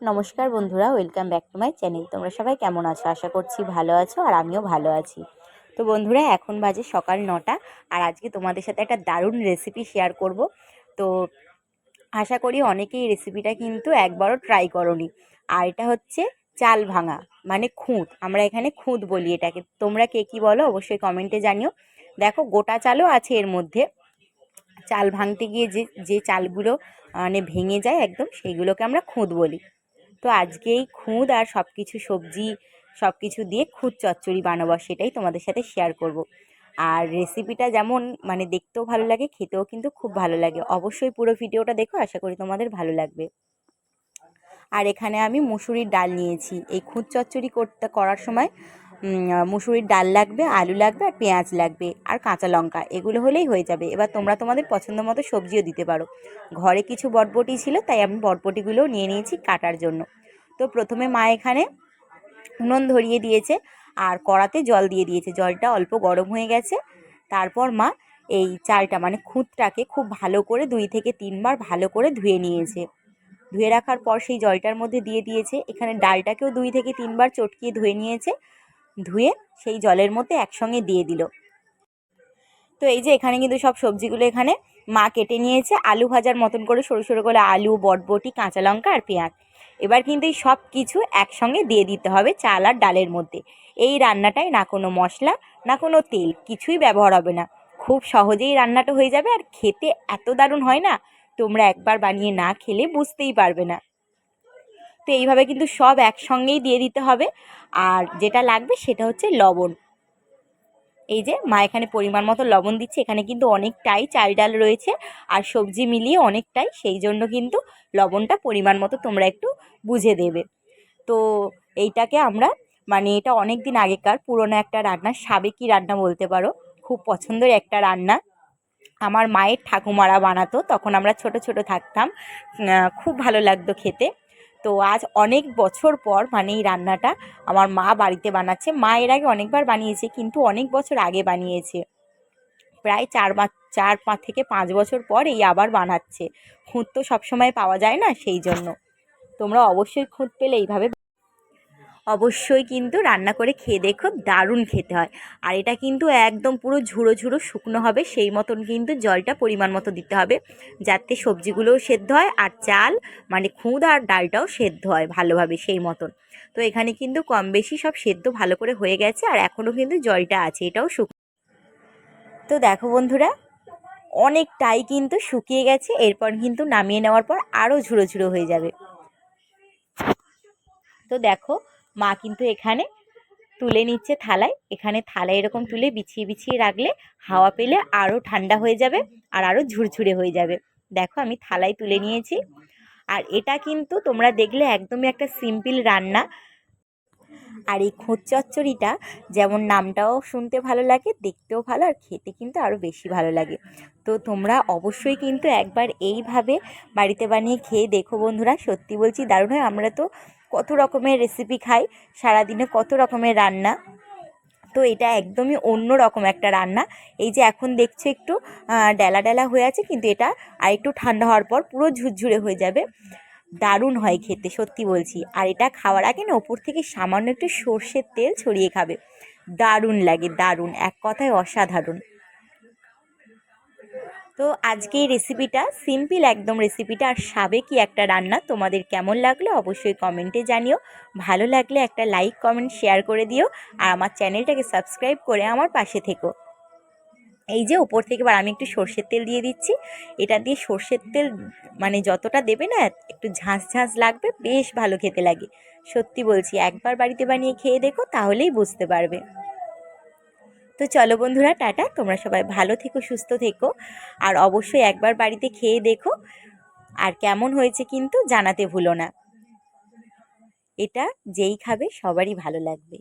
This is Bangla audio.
নমস্কার বন্ধুরা, welcome back to my channel. তোমরা সবাই কেমন আছো? আশা করছি ভালো আছো আর আমিও ভালো আছি। তো বন্ধুরা, এখন বাজে সকাল নটা আর আজকে তোমাদের সাথে একটা দারুণ রেসিপি শেয়ার করব। তো আশা করি অনেকেই রেসিপিটা কিন্তু একবারও ট্রাই করনি। আর এটা হচ্ছে চাল ভাঙা মানে খুঁত। আমরা এখানে খুঁত বলি এটাকে। তোমরা কে কী বলো অবশ্যই কমেন্টে জানিও। দেখো, গোটা চালও আছে এর মধ্যে। চাল ভাঙতে গিয়ে যে যে চালগুলো মানে ভেঙে যায় একদম, সেইগুলোকে আমরা খুঁত বলি। তো আজকে এই খুঁদ আর সব কিছু সবজি সব কিছু দিয়ে খুঁদ চচ্চড়ি বানাবো সেটাই তোমাদের সাথে শেয়ার করব। আর রেসিপিটা যেমন মানে দেখতেও ভালো লাগে, খেতেও কিন্তু খুব ভালো লাগে। অবশ্যই পুরো ভিডিওটা দেখো, আশা করি তোমাদের ভালো লাগবে। আর এখানে আমি মুসুরির ডাল নিয়েছি। এই খুঁত চচ্চড়ি করতে করার সময় মুসুরির ডাল লাগবে, আলু লাগবে আর পেঁয়াজ লাগবে আর কাঁচা লঙ্কা, এগুলো হলেই হয়ে যাবে। এবার তোমরা তোমাদের পছন্দ মতো সবজিও দিতে পারো। ঘরে কিছু বটবটি ছিল, তাই আমি বটবটিগুলোও নিয়ে নিয়েছি কাটার জন্য। তো প্রথমে মা এখানে উনুন ধরিয়ে দিয়েছে আর কড়াতে জল দিয়ে দিয়েছে। জলটা অল্প গরম হয়ে গেছে। তারপর মা এই চালটা মানে খুঁতটাকে খুব ভালো করে দুই থেকে তিনবার ভালো করে ধুয়ে নিয়েছে। ধুয়ে রাখার পর সেই জলটার মধ্যে দিয়ে দিয়েছে। এখানে ডালটাকেও দুই থেকে তিনবার চটকিয়ে ধুয়ে নিয়েছে। ধুয়ে সেই জলের মধ্যে একসঙ্গে দিয়ে দিল। তো এই যে এখানে কিন্তু সব সবজিগুলো এখানে মা কেটে নিয়েছে। আলু ভাজার মতন করে সরু সরু করে আলু, বটবটি, কাঁচা লঙ্কা আর পেঁয়াজ। এবার কিন্তু এই সব কিছু একসঙ্গে দিয়ে দিতে হবে চাল আর ডালের মধ্যে। এই রান্নাটায় না কোনো মশলা, না কোনো তেল, কিছুই ব্যবহার হবে না। খুব সহজেই রান্নাটা হয়ে যাবে আর খেতে এত দারুণ হয় না। তোমরা একবার বানিয়ে না খেলে বুঝতেই পারবে না। তো এইভাবে কিন্তু সব একসঙ্গেই দিয়ে দিতে হবে। আর যেটা লাগবে সেটা হচ্ছে লবণ। এই যে মা এখানে পরিমাণ মতো লবণ দিচ্ছে। এখানে কিন্তু অনেকটাই চাল ডাল রয়েছে আর সবজি মিলিয়ে অনেকটাই। সেই জন্য কিন্তু লবণটা পরিমাণ মতো তোমরা একটু বুঝে দেবে। তো এইটাকে আমরা মানে এটা অনেক দিন আগেকার পুরনো একটা রান্না, সাবেকি রান্না বলতে পারো। খুব পছন্দের একটা রান্না। আমার মায়ের ঠাকুমারা বানাতো। তখন আমরা ছোট ছোট থাকতাম। খুব ভালো লাগতো খেতে। তো আজ অনেক বছর পর মানে এই রান্নাটা আমার মা বাড়িতে বানাচ্ছে। মা এর আগে অনেকবার বানিয়েছে, কিন্তু অনেক বছর আগে বানিয়েছে। প্রায় চার মাস, চার পাঁচ থেকে পাঁচ বছর পর এই আবার বানাচ্ছে। খুঁত তো সবসময় পাওয়া যায় না সেই জন্য। তোমরা অবশ্যই খুঁত পেলে এইভাবে অবশ্যই কিন্তু রান্না করে খেয়ে দেখো দারুণ খেতে হয়। আর এটা কিন্তু একদম পুরো ঝুড়ো ঝুড়ো শুকনো হবে, সেই মতন কিন্তু জলটা পরিমাণ মতো দিতে হবে। যাতে সবজিগুলোও সেদ্ধ হয় আর চাল মানে খুঁদ আর ডালটাও সেদ্ধ হয় ভালোভাবে সেই মতন। তো এখানে কিন্তু কম বেশি সব সেদ্ধ ভালো করে হয়ে গেছে আর এখনও কিন্তু জলটা আছে, এটাও শুক তো দেখো বন্ধুরা, অনেকটাই কিন্তু শুকিয়ে গেছে, এরপর কিন্তু নামিয়ে নেওয়ার পর আরও ঝুড়ো ঝুড়ো হয়ে যাবে। তো দেখো মা কিন্তু এখানে তুলে নিচ্ছে থালায়। এখানে থালায় এরকম তুলে বিছিয়ে বিছিয়ে রাখলে হাওয়া পেলে আরও ঠান্ডা হয়ে যাবে আর আরও ঝুরঝুরে হয়ে যাবে। দেখো আমি থালায় তুলে নিয়েছি। আর এটা কিন্তু তোমরা দেখলে একদমই একটা সিম্পল রান্না। আর এই খোঁজ চচ্চড়িটা যেমন নামটাও শুনতে ভালো লাগে, দেখতেও ভালো আর খেতে কিন্তু আরও বেশি ভালো লাগে। তো তোমরা অবশ্যই কিন্তু একবার এইভাবে বাড়িতে বানিয়ে খেয়ে দেখো বন্ধুরা। সত্যি বলছি দারুণ হয়। আমরা তো কত রকমের রেসিপি খাই, সারাদিনে কত রকমের রান্না। তো এটা একদমই অন্য রকম একটা রান্না। এই যে এখন দেখছ একটু ডেলা ডেলা হয়ে আছে, কিন্তু এটা আর একটু ঠান্ডা হওয়ার পর পুরো ঝুরঝুরে হয়ে যাবে। দারুণ হয় খেতে, সত্যি বলছি। আর এটা খাওয়ার আগে না ওপর থেকে সামান্য একটু সর্ষের তেল ছড়িয়ে খাবে। দারুণ লাগে, দারুণ। এক কথায় অসাধারণ। তো আজকে এই রেসিপিটা সিম্পল একদম রেসিপিটা আর সাবেকি একটা রান্না। তোমাদের কেমন লাগল অবশ্যই কমেন্টে জানিও। ভালো লাগলে একটা লাইক কমেন্ট শেয়ার করে দিও। আর আমার চ্যানেলটাকে সাবস্ক্রাইব করে আমার পাশে থেকো। এই যে ওপর থেকে এবার আমি একটু সর্ষের তেল দিয়ে দিচ্ছি। এটা দিয়ে সর্ষের তেল মানে যতটা দেবে না, একটু ঝাঁঝ ঝাঁঝ লাগবে, বেশ ভালো খেতে লাগে। সত্যি বলছি, একবার বাড়িতে বানিয়ে খেয়ে দেখো, তাহলেই বুঝতে পারবে। তো চলো বন্ধুরা, টাটা। তোমরা সবাই ভালো থেকো, সুস্থ থেকো, আর অবশ্যই একবার বাড়িতে খেয়ে দেখো আর কেমন হয়েছে কিন্তু জানাতে ভুলো না। এটা যেই খাবে, সবারই ভালো লাগবে।